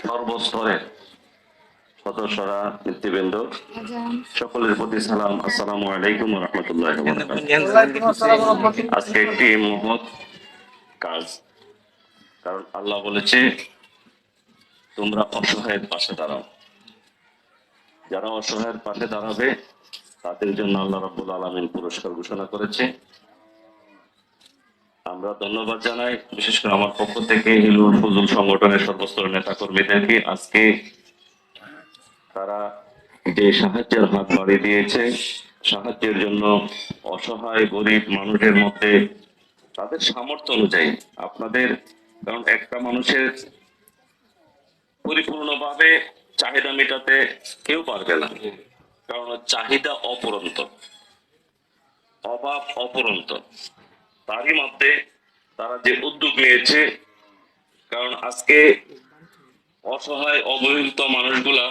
সর্বস্তরের সদস্যরা নেতৃবৃন্দ সকলের প্রতি সালাম। আসসালামু আলাইকুম রহমতুল্লাহ আজকে একটি মহৎ কাজ। কারণ আল্লাহ বলেছে তোমরা অসহায়ের পাশে দাঁড়াও। যারা অসহায়ের পাশে দাঁড়াবে তাদের জন্য আল্লাহ রাব্বুল আলামিন পুরস্কার ঘোষণা করেছে। আমরা ধন্যবাদ জানাই, বিশেষ করে আমার পক্ষ থেকে হিলুল ফজল সংগঠনের সর্বস্তরের নেতা কর্মীদেরকে আজকে তারা যে সাহায্যের হাত বাড়িয়ে দিয়েছে, সাহায্যের জন্য অসহায়, গরিব মানুষের মধ্যে তাদের সামর্থ্য অনুযায়ী, আপনাদের, কারণ একটা মানুষের পরিপূর্ণভাবে চাহিদা মেটাতে কেউ পারবে না। কারণ চাহিদা অপরন্ত, অভাব অপরন্ত। তারই মধ্যে তারা যে উদ্যোগ নিয়েছে, কারণ আজকে অসহায়, অবহেলিত মানুষগুলা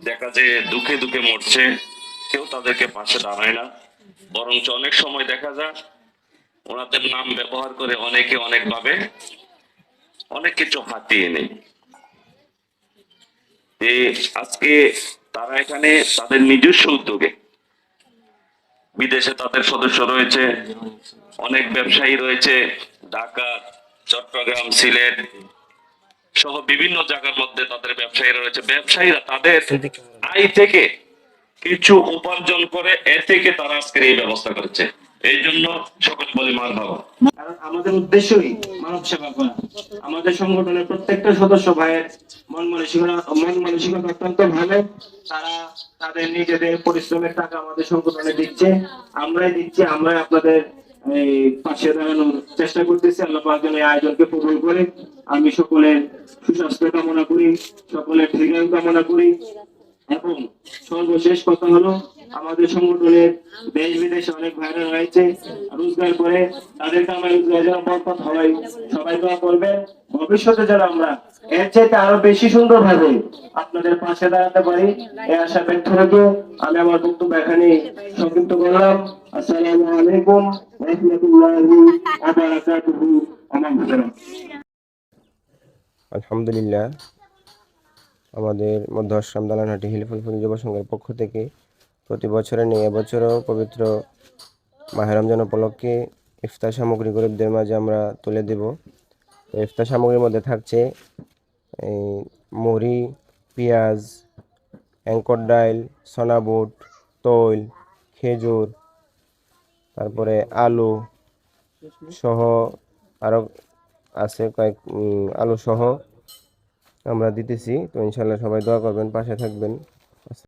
দেখা যায় দুঃখে দুঃখে মরছে, কেউ তাদেরকে পাশে দাঁড়ায় না। বরঞ্চ অনেক সময় দেখা যায় ওনাদের নাম ব্যবহার করে অনেকে অনেকভাবে অনেক কিছু হাতিয়ে নেই যে আজকে তারা এখানে তাদের নিজস্ব উদ্যোগে বিদেশে তাদের সদস্য রয়েছে, অনেক ব্যবসায়ী রয়েছে, ঢাকা, চট্টগ্রাম, সিলেট সহ বিভিন্ন জায়গার মধ্যে তাদের ব্যবসায়ীরা রয়েছে। ব্যবসায়ীরা তাদের আয় থেকে কিছু উপার্জন করে, এ থেকে তারা আজকের এই ব্যবস্থা করেছে। এই জন্য সকল বলি মার বাবা কারণ আমাদের উদ্দেশ্যই মানব সেবা করা। আমাদের সংগঠনের প্রত্যেকটা সদস্য ভাইয়ের মন মানসিকতা মন মানসিকতা অত্যন্ত ভালো। তারা তাদের নিজেদের পরিশ্রমের টাকা আমাদের সংগঠনে দিচ্ছে। আমরাই দিচ্ছি, আমরাই আপনাদের এই পাশে দাঁড়ানোর চেষ্টা করতেছি। আল্লাহ পাক এই আয়োজনকে কবুল করে। আমি সকলের সুস্বাস্থ্য কামনা করি, সকলের দীর্ঘায়ু কামনা করি। এবং সর্বশেষ কথা হলো, আমাদের সংগঠনের দেশ বিদেশে অনেক ভাইরা রয়েছে, রোজগার করে তাদের কামাই রোজগার যেন হয় সবাই দোয়া ভবিষ্যতে যেন আমরা এর চাইতে আরও বেশি সুন্দর ভাবে আপনাদের পাশে দাঁড়াতে পারি এই আশা ব্যক্ত রেখে আমি আমার বক্তব্য এখানে সংক্ষিপ্ত করলাম। আসসালামু আলাইকুম, রহমতুল্লাহি ওয়া আমার আলহামদুলিল্লাহ। আমাদের মধ্য আশ্রাম দালানহাটি হিলফুল ফুল যুব সংঘের পক্ষ থেকে প্রতি বছরে নিয়ে এবছরও পবিত্র মাহে রমজান উপলক্ষে ইফতার সামগ্রী গরিবদের মাঝে আমরা তুলে দেব। তো ইফতার সামগ্রীর মধ্যে থাকছে এই মুড়ি, পেঁয়াজ, অ্যাঙ্কর ডাইল সোনাবুট তৈল, খেজুর, তারপরে আলু সহ আরও আছে কয়েক আলু সহ আমরা দিতেছি। তো ইনশাল্লাহ সবাই দোয়া করবেন পাশে থাকবেন।